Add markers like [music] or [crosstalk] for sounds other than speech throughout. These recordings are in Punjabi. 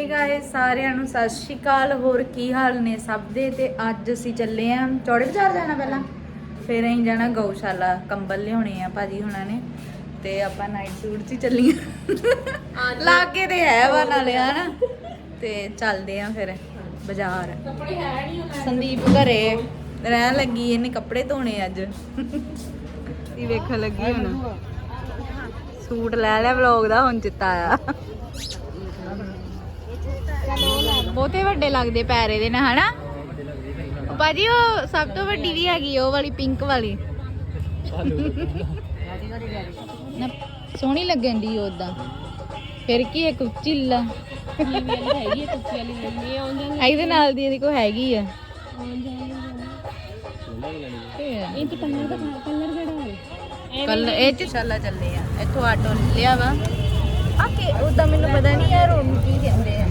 ਹੇ ਗਾਇਸ ਸਾਰਿਆਂ ਨੂੰ ਸਤਿ ਸ਼੍ਰੀ ਅਕਾਲ। ਹੋਰ ਕੀ ਹਾਲ ਨੇ ਸਭ ਦੇ? ਤੇ ਅੱਜ ਅਸੀਂ ਚੱਲੇ ਆਂ ਚੌੜੇ ਬਾਜ਼ਾਰ ਜਾਣਾ ਪਹਿਲਾਂ। ਫਿਰ ਅਸੀਂ ਜਾਣਾ ਗਊਸ਼ਾਲਾ ਕੰਬਲ ਲਿਆਉਣੇ ਆ ਭਾਜੀ ਹੁਣਾਂ ਨੇ। ਤੇ ਆਪਾਂ ਨਾਈਟ ਸੂਟ 'ਚ ਹੀ ਚੱਲੀਆਂ ਲਾਗੇ ਤੇ ਹੈ ਵਾ ਨਾਲੇ ਹਨਾ? ਤੇ ਚੱਲਦੇ ਆਂ ਫਿਰ ਬਾਜ਼ਾਰ। ਕੱਪੜੇ ਹੈ ਨਹੀਂ ਉਹਨਾਂ ਸੰਦੀਪ ਘਰੇ ਰਹਿਣ ਲੱਗੀ ਇਹਨੇ ਕੱਪੜੇ ਧੋਣੇ ਅੱਜ। ਇਹ ਵੇਖਣ ਲੱਗੀ ਹੁਣ। ਸੂਟ ਲੈ ਲਿਆ ਵਲੌਗ ਦਾ ਹੁਣ ਚਿੱਤਾ ਆਇਆ ਬਹੁਤੇ ਵੱਡੇ ਲੱਗਦੇ ਪੈਰੇ ਦੇ ਨਾ ਹਨਾ? ਭਾਜੀ, ਉਹ ਸਭ ਤੋਂ ਵੱਡੀ ਵੀ ਹੈਗੀ ਉਹ ਵਾਲੀ ਪਿੰਕ ਵਾਲੀ। ਨਾ, ਸੋਹਣੀ ਲੱਗਣ ਦੀ ਉਦਾਂ ਫਿਰ ਕੀ ਇੱਕ ਚਿੱਲਾ ਹੈਗੀ ਹੈ ਕੁੱਤੀ ਵਾਲੀ ਲੈਣੀ ਆਉਣ ਇਹਦੇ ਨਾਲ ਦੀ ਇਹਦੀ ਕੋ ਹੈਗੀ ਆ। ਇਹ ਤੇ ਕਲਰ ਦਾ ਕਲਰ ਕਿਹੜਾ ਹੈ ਕੱਲ ਇਹ ਚ ਚੱਲਾ ਚੱਲੇ ਆ। ਇੱਥੋਂ ਆਟੋ ਲਿਆ ਵਾ। ਆ ਕੇ ਉਦਾਂ ਮੈਨੂੰ ਪਤਾ ਨਹੀਂ ਯਾਰ, ਉਹਨੂੰ ਕੀ ਕਹਿੰਦੇ ਆ।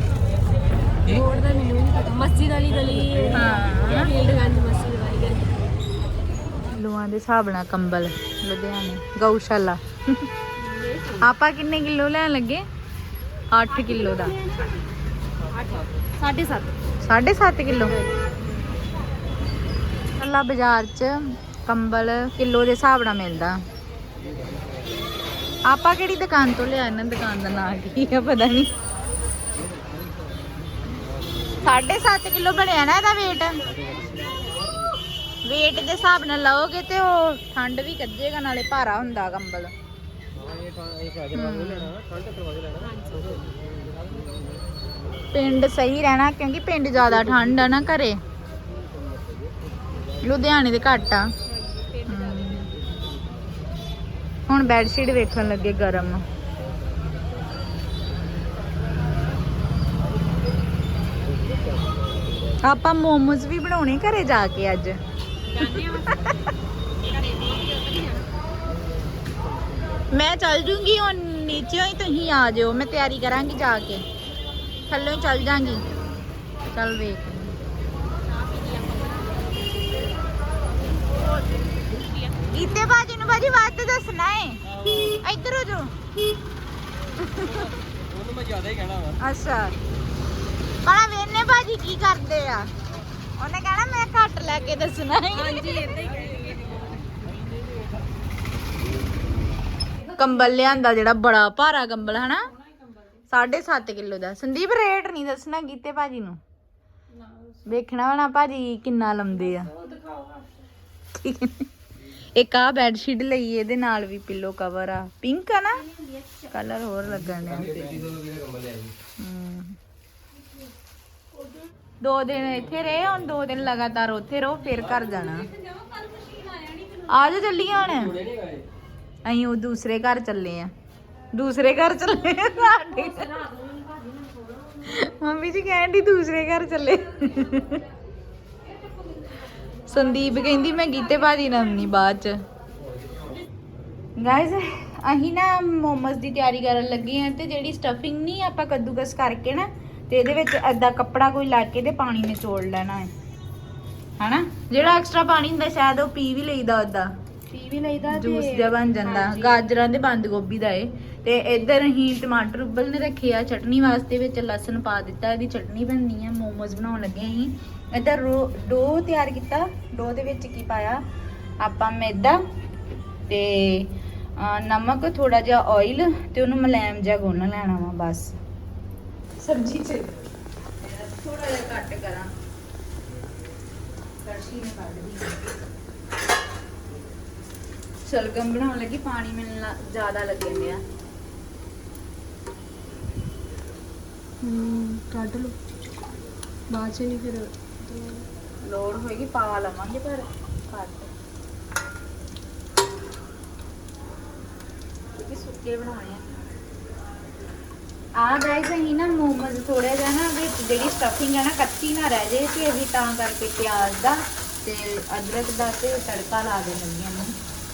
ਰੋਡ ਦਾ ਮੈਨੂੰ ਨਹੀਂ ਪਤਾ। ਮਸਜਿਦ ਵਾਲੀ ਗਲੀ ਹਾਂ। ਫੀਲਡ ਗੰਜ ਮਸਜਿਦ ਵਾਲੀ ਗਲੀ। ਲੋਆਂ ਦੇ ਹਿਸਾਬ ਨਾਲ ਕੰਬਲ ਲੁਧਿਆਣੇ ਗਊਸ਼ਾਲਾ। ਆਪਾਂ ਕਿੰਨੇ ਕਿਲੋ ਲੈਣ ਲੱਗੇ? 8 ਕਿਲੋ ਦਾ। 7.5 7.5 ਕਿਲੋ? ਅੱਲਾ ਬਾਜ਼ਾਰ ਚ ਕੰਬਲ ਕਿਲੋ ਦੇ ਹਿਸਾਬ ਨਾਲ ਮਿਲਦਾ। ਆਪਾਂ ਕਿਹੜੀ ਦੁਕਾਨ ਤੋਂ ਲਿਆ? ਇਹਨਾਂ ਦੁਕਾਨ ਦਾ ਨਾਂ ਕੀ ਆ? ਪਤਾ ਨਹੀਂ 7.5 ਕਿਲੋ ਬਣਿਆ ਨਾ ਇਹਦਾ weight weight ਦੇ ਹਿਸਾਬ ਨਾਲ ਲਓਗੇ ਤੇ ਉਹ ਠੰਡ ਵੀ ਕੱਜੇਗਾ ਨਾਲੇ ਭਾਰਾ ਹੁੰਦਾ ਕੰਬਲ। ਪਿੰਡ ਸਹੀ ਰਹਿਣਾ, ਕਿਉਂਕਿ ਪਿੰਡ ਜ਼ਿਆਦਾ ਠੰਡ ਆ ਨਾ ਘਰੇ। ਲੁਧਿਆਣੇ ਦੇ ਘੱਟ ਆ। ਹੁਣ ਬੈੱਡ ਸ਼ੀਟ ਵੇਖਣ ਲੱਗੇ ਗਰਮ। ਆਪਾਂ ਮੋਮੋਜ਼ ਵੀ ਬਣਾਉਣੇ ਘਰੇ ਜਾ ਕੇ ਅੱਜ। ਮੈਂ ਚੱਲ ਜੂੰਗੀ ਹੁਣ ਨੀਚੇ ਹੀ ਤੁਸੀਂ ਆ ਜਿਓ। ਮੈਂ ਤਿਆਰੀ ਕਰਾਂਗੀ ਜਾ ਕੇ। ਥੱਲੇ ਚੱਲ ਜਾਾਂਗੀ। ਚੱਲ ਵੇਖ। ਗੀਤੇ ਬਾਜੀ ਨੂੰ ਬਾਜੀ ਵੱਧ ਦੱਸਣਾ ਏ। ਇੱਧਰ ਹੋ ਜਾਓ। ਉਹਨੂੰ ਮੈਂ ਜ਼ਿਆਦਾ ਹੀ ਕਹਿਣਾ ਵਾ। ਅੱਛਾ। ਪਰ ਵੇਨੇ ਬਾਜੀ ਕੀ ਕਰਦੇ ਆ? ਉਹਨੇ ਕਹਿਣਾ ਮੈਂ ਘੱਟ ਲੈ ਕੇ ਦੱਸਣਾ ਹਾਂਜੀ ਇਦਾਂ ਹੀ ਕੰਬਲ ਲਿਆਂਦਾ ਜਿਹੜਾ ਬੜਾ ਭਾਰਾ ਕੰਬਲ ਹਨਾ? 7.5 ਕਿਲੋ ਦਾ। ਸੰਦੀਪ ਰੇਟ ਨਹੀਂ ਦੱਸਣਾ ਗੀਤੇ ਭਾਜੀ ਨੂੰ। ਵੇਖਣਾ ਵਾ ਨਾ ਭਾਜੀ ਕਿੰਨਾ ਲੰਦੇ ਆ। ਹੈ। ਇੱਕ ਆ ਬੈੱਡ ਸ਼ੀਟ ਲਈ ਇਹਦੇ ਨਾਲ ਵੀ ਪਿੱਲੋ ਕਵਰ ਆ। ਪਿੰਕ ਆ ਨਾ? ਕਲਰ ਹੋਰ ਲੱਗਣ ਡਿਆ। ਹਮ। ਦੋ ਦਿਨ ਇੱਥੇ ਰਹੇ, ਹੁਣ ਦੋ ਦਿਨ ਲਗਾਤਾਰ ਉੱਥੇ ਰਹੋ, ਫਿਰ ਘਰ ਜਾਣਾ। ਆ ਜਾ ਚੱਲੀਏ ਹੁਣ। ਅਸੀਂ ਉਹ ਦੂਸਰੇ ਘਰ ਚੱਲੇ ਆ। ਦੂਸਰੇ ਘਰ ਚੱਲੇ ਆ ਸਾਡੇ। ਮੰਮੀ ਜੀ ਕਹਿੰਦੀ ਦੂਸਰੇ ਘਰ ਚੱਲੇ। ਸੰਦੀਪ ਕਹਿੰਦੀ, ਮੈਂ ਗੀਤੇ ਬਾਜੀ ਨਾਲ ਨਹੀਂ ਬਾਅਦ ਚ। ਗਾਇਸ ਅਸੀਂ ਨਾ ਮੋਮਸ ਦੀ ਤਿਆਰੀ ਕਰਨ ਲੱਗੇ ਆ ਤੇ ਜਿਹੜੀ ਸਟਫਿੰਗ ਨਹੀਂ ਆਪਾਂ ਕੱਦੂਕਸ ਕਰਕੇ ਨਾ ਤੇ ਇਹਦੇ ਵਿੱਚ ਅੱਧਾ ਕੱਪੜਾ ਕੋਈ ਲਾ ਕੇ ਤੇ ਪਾਣੀ ਨਿਚੋੜ ਲੈਣਾ ਹੈ। ਹਨਾ? ਜਿਹੜਾ ਐਕਸਟਰਾ ਪਾਣੀ ਹੁੰਦਾ ਸ਼ਾਇਦ ਉਹ ਪੀ ਵੀ ਲਈਦਾ ਅੱਧਾ ਪੀ ਵੀ ਲਈਦਾ ਜੂਸ ਜਿਹਾ ਬਣ ਜਾਂਦਾ। ਗਾਜਰਾਂ ਦੇ ਬੰਦ ਗੋਭੀ ਦਾ ਏ। ਤੇ ਇੱਧਰ ਅਸੀਂ ਟਮਾਟਰ ਉਬਲ ਨੇ ਰੱਖੇ ਆ ਚਟਨੀ ਵਾਸਤੇ ਵਿੱਚ ਲਸਣ ਪਾ ਦਿੱਤਾ ਇਹਦੀ ਚਟਨੀ ਬਣਨੀ ਆ ਮੋਮੋਜ਼ ਬਣਾਉਣ ਲੱਗੇ ਅਸੀਂ। ਇੱਧਰ ਰੋ- ਡੋ ਤਿਆਰ ਕੀਤਾ। ਡੋ ਦੇ ਵਿੱਚ ਕੀ ਪਾਇਆ? ਆਪਾਂ ਮੈਦਾ ਤੇ ਅਹ, ਨਮਕ ਥੋੜਾ ਜਿਹਾ ਆਇਲ ਤੇ ਉਹਨੂੰ ਮਲੈਮ ਜਿਹਾ ਗੁੰਨ ਲੈਣਾ ਵਾ ਬਸ। ਸਬਜ਼ੀ ਚ। ਥੋੜਾ ਜਿਹਾ ਕੱਟ ਕਰਾਂ। ਕੜਛੀ ਨੇ ਕੱਢ ਦੀ ਸ਼ਲਗਮ ਬਣਾਉਣ ਲੱਗੀ ਪਾਣੀ ਮੈਨੂੰ ਜ਼ਿਆਦਾ ਲੱਗੇ ਪਿਆ ਹੂੰ ਕੱਢ ਲਓ। ਬਾਅਦ ਚ ਨਹੀਂ ਫਿਰ ਲੋੜ ਹੋਏਗੀ ਪਾ ਲਵਾਂਗੇ ਪਰ ਘੱਟ। ਕਿਉਂਕਿ ਸੁੱਕੇ ਬਣਾਉਣੇ ਆ। ਆ ਗਾਇਸ ਅਸੀਂ ਨਾ ਮੋਮੋਜ਼ ਥੋੜਾ ਜਿਹਾ ਨਾ ਵਿੱਚ ਜਿਹੜੀ ਸਟਫਿੰਗ ਹੈ ਨਾ ਕੱਚੀ ਨਾ ਰਹਿ ਜੇ ਤੇ ਅਸੀਂ ਤਾਂ ਕਰਕੇ ਪਿਆਜ਼ ਦਾ ਤੇ ਅਦਰਕ ਦਾ ਤੇ ਤੜਕਾ ਲਾ ਦੇ ਲੱਗੀਆਂ ਨੇ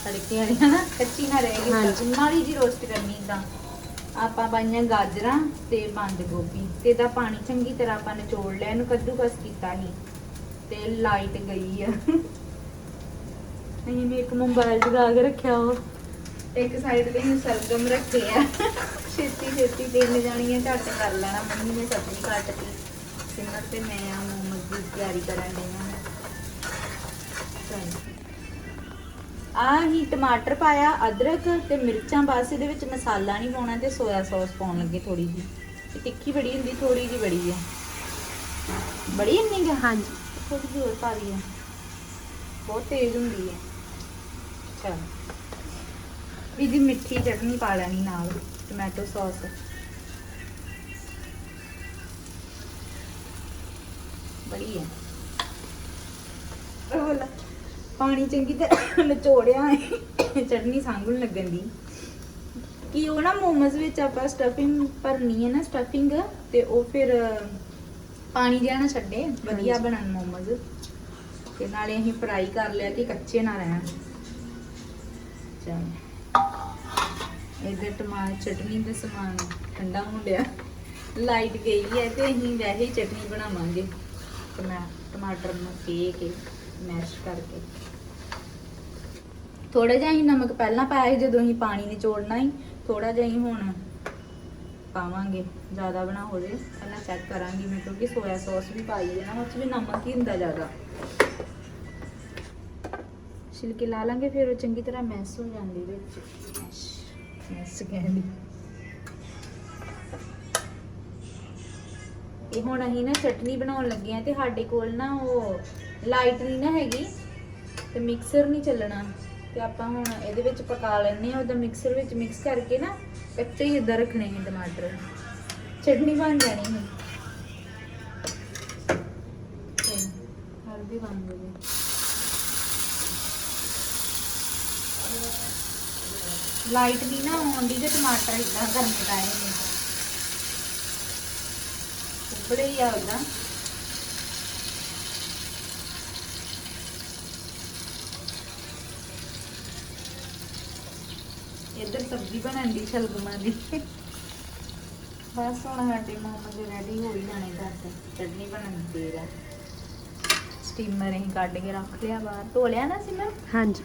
ਤੜਕੇ ਵਾਲੀਆਂ ਨਾ ਕੱਚੀ ਨਾ ਰਹਿ ਗਈ। ਮਾੜੀ ਜੀ ਰੋਸਟ ਕਰਨੀ ਤਾਂ। ਆਪਾਂ ਪਾਈਆਂ ਗਾਜਰਾਂ ਤੇ ਬੰਦ ਗੋਭੀ। ਤੇ ਇਹਦਾ ਪਾਣੀ ਚੰਗੀ ਤਰ੍ਹਾਂ ਆਪਾਂ ਨਿਚੋੜ ਲਿਆ ਇਹਨੂੰ ਕੱਦੂਕਸ ਕੀਤਾ ਸੀ। ਤੇ ਲਾਈਟ ਗਈ ਆ। ਅਸੀਂ ਨੇ ਇੱਕ ਮੋਬਾਈਲ ਜਗਾ ਕੇ ਰੱਖਿਆ ਉਹ ਇੱਕ ਸਾਈਡ ਤੇ ਸਰਗਮ ਰੱਖੇ ਆ। ਛੇਤੀ ਛੇਤੀ ਤਿੰਨ ਜਾਣੀਆਂ ਝੱਟ ਕਰ ਲੈਣਾ। ਮੰਮੀ ਨੇ ਸਬਜ਼ੀ ਕੱਟਤੀ ਸਿਮਰ ਤੇ ਮੈਂ ਆ ਮੋਮੋਜ਼ ਦੀ ਤਿਆਰੀ ਕਰਨ ਦੇ ਹਾਂ ਆ ਹੀ ਟਮਾਟਰ ਪਾਇਆ ਅਦਰਕ ਤੇ ਮਿਰਚਾਂ ਬਸ ਇਹਦੇ ਵਿੱਚ ਮਸਾਲਾ ਨਹੀਂ ਪਾਉਣਾ ਤੇ ਸੋਇਆ ਸੌਸ ਪਾਉਣ ਲੱਗੇ ਥੋੜੀ ਜੀ ਇਹ ਤਿੱਖੀ ਬੜੀ ਹੁੰਦੀ ਥੋੜੀ ਜੀ ਬੜੀ ਆ। ਬੜੀ ਇੰਨੀ ਗਾ ਹਾਂਜੀ। ਥੋੜੀ ਜਿਹੀ ਹੋਰ ਪਾ ਲਈ ਆ। ਬਹੁਤ ਤੇਜ਼ ਹੁੰਦੀ ਹੈ ਚਲ। ਵੀ ਦੀ ਮਿੱਠੀ ਚਟਨੀ ਪਾ ਲੈਣੀ ਨਾਲ। Tomato sauce. ਬੜੀ ਹੈ। ਉਹ ਲੈ, ਪਾਣੀ ਚੰਗੀ ਤਰ੍ਹਾਂ ਨਿਚੋੜਿਆ। ਚਟਨੀ ਸੰਗਣ ਲੱਗਣ ਦੀ। ਕਿ ਉਹ ਨਾ ਮੋਮੋਸ ਵਿੱਚ ਆਪਾਂ ਸਟਫਿੰਗ ਭਰਨੀ ਹੈ ਨਾ ਸਟਫਿੰਗ ਤੇ ਉਹ ਫਿਰ ਪਾਣੀ ਜਿਹਾ ਨਾ ਛੱਡੇ ਵਧੀਆ। ਬਣਨ ਮੋਮੋਸ। ਤੇ ਨਾਲੇ ਅਸੀਂ ਫਰਾਈ ਕਰ ਲਿਆ ਕਿ ਕੱਚੇ ਨਾ ਰਹਿਣ। ਚਲ। ਇਹਦੇ ਟਮਾਟਰ ਚਟਨੀ ਦਾ ਸਮਾਨ ਠੰਡਾ ਹੋ ਗਿਆ ਲਾਈਟ ਗਈ ਹੈ ਤੇ ਅਸੀਂ ਵੈਸੇ ਹੀ ਚਟਨੀ ਬਣਾਵਾਂਗੇ। ਟਮਾ ਟਮਾਟਰ ਨੂੰ ਕੇ ਕੇ ਮੈਸ਼ ਕਰਕੇ। ਥੋੜਾ ਜਿਹਾ ਹੀ ਨਮਕ ਪਹਿਲਾਂ ਪਾਇਆ ਸੀ, ਜਦੋਂ ਅਸੀਂ ਪਾਣੀ ਨਿਚੋੜਨਾ ਸੀ ਥੋੜਾ ਜਿਹਾ ਹੀ ਹੁਣ ਪਾਵਾਂਗੇ। ਜ਼ਿਆਦਾ ਬਣਾ ਹੋ ਜੇ, ਪਹਿਲਾਂ ਚੈੱਕ ਕਰਾਂਗੀ ਮੈਂ, ਕਿਉਂਕਿ ਸੋਇਆ ਸੌਸ ਵੀ ਪਾਈ ਹੈ ਨਾ ਉਹ 'ਚ ਵੀ ਨਮਕ ਹੀ ਹੁੰਦਾ ਜ਼ਿਆਦਾ। ਛਿਲਕੇ ਲਾ ਲਾਂਗੇ, ਫਿਰ ਉਹ ਚੰਗੀ ਤਰ੍ਹਾਂ ਮੈਸ ਹੋ ਜਾਂਦੀ ਵਿੱਚ। ਮੈਸ ਇਹ ਹੁਣ ਅਸੀਂ ਨਾ ਚਟਨੀ ਬਣਾਉਣ ਲੱਗੇ ਆ ਤੇ ਸਾਡੇ ਕੋਲ ਨਾ ਉਹ ਲਾਈਟ ਨਹੀਂ ਨਾ ਹੈਗੀ ਤੇ ਮਿਕਸਰ ਨਹੀਂ ਚੱਲਣਾ। ਤੇ ਆਪਾਂ ਹੁਣ ਇਹਦੇ ਵਿੱਚ ਪਕਾ ਲੈਣੇ ਆ ਉਹਦਾ ਮਿਕਸਰ ਵਿੱਚ ਮਿਕਸ ਕਰਕੇ ਨਾ ਕੱਚੇ ਹੀ ਇਦਾਂ ਰੱਖਣੇ ਨੇ ਟਮਾਟਰ। ਚਟਨੀ ਬਣ ਜਾਣੀ ਹੈ ਹਲਦੀ ਬਣ ਗਈ। ਲਾਈਟ ਵੀ ਨਾ ਆਉਂਦੀ ਤੇ ਟਮਾਟਰ ਇਦਾਂ ਕਰਨੇ ਪੈਣੇ ਨੇ। ਉੱਪਰੇ ਹੀ ਆ ਉਹਦਾ ਇੱਧਰ ਸਬਜ਼ੀ ਬਣਨ ਦੀ ਸ਼ਲਗਮਾਂ ਦੀ। ਬਸ ਹੁਣ ਸਾਡੇ ਮੋਮੋਜ਼ ਰੈਡੀ ਹੋ ਹੀ ਜਾਣੇ ਘਰ ਚਟਨੀ ਬਣਨ ਦੀ ਦੇਰ ਆ। ਸਟੀਮਰ ਅਸੀਂ ਕੱਢ ਕੇ ਰੱਖ ਲਿਆ ਬਾਹਰ। ਧੋ ਲਿਆ ਨਾ ਸਿਮਰ? ਹਾਂਜੀ।